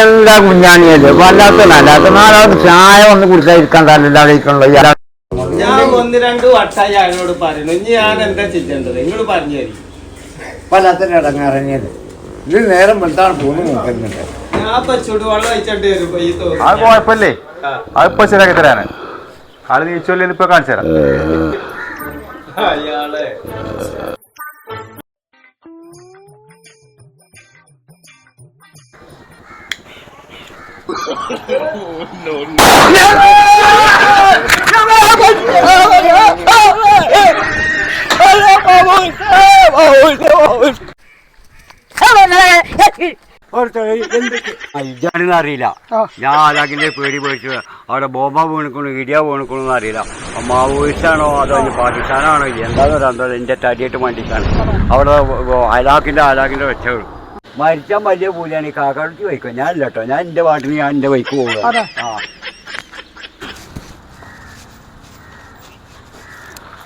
എന്താ കുഞ്ഞാണിയത് വല്ലാത്ത അല്ലാത്ത നാലാമത് ചായ ഒന്ന് കുടിച്ചായിരിക്കാൻ തല്ലാതെ ഞാൻ ഒന്ന് രണ്ട് വട്ടായി അയാളോട് പറയുന്നു. ഞാൻ എന്താ ചെയ്യേണ്ടത് നിങ്ങൾ പറഞ്ഞു തരും വല്ലാത്തൊരു ഇടങ്ങാറങ്ങിയത് ഇത് നേരം വെളുത്താണ് പോകുന്നു നോക്കുന്നുണ്ട് ഞാൻ കുഴപ്പമില്ലേ അത് ഇപ്പൊ ശരിയാക്കി തരാന് ആൾ നീച്ചോല്ലേ ഇപ്പൊ കാണിച്ചു തരാം അയാളെ ഇതാണെന്ന് അറിയില്ല. ഞാൻ അതാക്കിന്റെ പേടി പേടിച്ചു അവിടെ ബോംബ വീണിക്കണു ഇടിയ വീണിക്കണെന്ന് അറിയില്ല. മാവോയിസ്റ്റാണോ അതോ പാകിസ്ഥാനാണോ? എന്താന്ന് പറയാൻ എന്റെ തടിയായിട്ട് മണ്ടിക്കാണ് അവിടെ അലാക്കിന്റെ അലാക്കിന്റെ വെച്ചോളൂ മരിച്ചാൽ വലിയ പൂജയാണ് ഈ കാക്കാടുത്ത് ഇല്ല കേട്ടോ. ഞാൻ എന്റെ പാട്ടിന് ഞാൻ എന്റെ വൈക്ക് പോകുക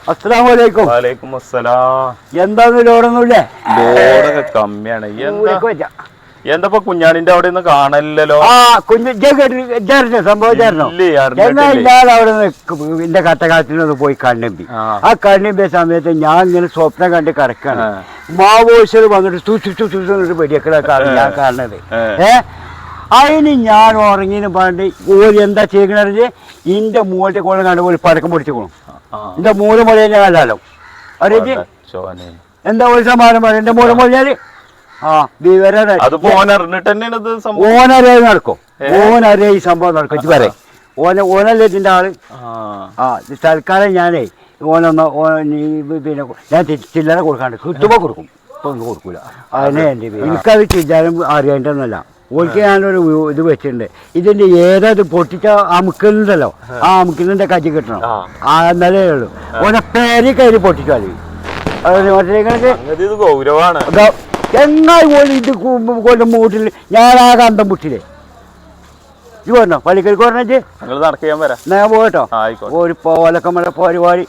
അസ്സലാമലൈക്കും വലൈക്കും അസ്സലാം എന്താന്ന് ലോഡൊന്നുമില്ലേ ലോഡൊക്കെ കമ്മിയാണ്. എന്താ? കുഞ്ഞാണിന്റെ അവിടെ നിന്ന് കാണല്ലോ ആ കുഞ്ഞു ഇജ്ജായിരുന്നോ സംഭവം ഇജ്ജായിരുന്നോ ഇല്ലേ, അറിഞ്ഞിട്ടില്ലേ. എന്നാ ഇല്ലാതെ അവിടെ നിന്ന് എന്റെ കട്ടകാലത്തിനൊന്ന് പോയി കണ്ണമ്പി. ആ. കണ്ണമ്പിയ സമയത്ത് ഞാൻ ഇങ്ങനെ സ്വപ്നം കണ്ട് കിടക്കാണ് മാവോയിസ്റ്റർ വന്നിട്ട് തുച്ചു തുച്ചു തുച്ചു വെടിയൊക്കെ ഞാൻ കാണുന്നത് ഏ. ഏ? അതിന് ഞാൻ ഉറങ്ങിന് പറഞ്ഞിട്ട് ഓര് എന്താ ചെയ്യണത് ഇന്റെ മൂലത്തെ കോളം കണ്ട് പടക്കം പൊടിച്ചു ആ. എന്റെ മൂല മുഴ ഞാൻ അല്ലല്ലോ അറിയിച്ച്. എന്താ ഒരു സമാനം പറയാ. എന്റെ മൂല മുഴഞ്ഞാൽ ആ വിവരം നടക്കും. ഓനരേ ഈ സംഭവം നടക്കും. ഇജ്ജ് പറയാം. ഓന ഓനല്ലേ ഇതിന്റെ ആൾ? ആ. തൽക്കാലം ഞാനേ ഓനൊന്ന് പിന്നെ ഞാൻ ചില്ലറ കൊടുക്കാണ്ട് കിട്ടുമ്പോ കൊടുക്കും. ഇപ്പൊ ഒന്നും കൊടുക്കൂല. അതിനെ എന്റെ എനിക്കത് ചില്ലാനും അറിയേണ്ടതല്ല ഓൾക്ക് ഞാനൊരു ഇത് വെച്ചിട്ടുണ്ട്. ഇതിന്റെ ഏതാത് പൊട്ടിച്ച അമുക്കുന്നുണ്ടല്ലോ ആ മുക്കലിന്റെ കച്ചി കിട്ടണം. ആ. ആ എന്നാലേ ഉള്ളൂ. ഓനെ പേരി കയറി പൊട്ടിച്ചാൽ എങ്ങായി പോലും ഇത് കൊല്ലം മൂട്ടിൽ ഞാൻ ആ കന്തം മുട്ടില്ലേ ഇത് പറഞ്ഞോ പള്ളിക്കൽ പറഞ്ഞേ നടക്കാൻ വരാം. ഞാൻ പോകട്ടോ. ആയിക്കോട്ടെ. ഒരു പോലൊക്കെ മഴ പരിപാടി.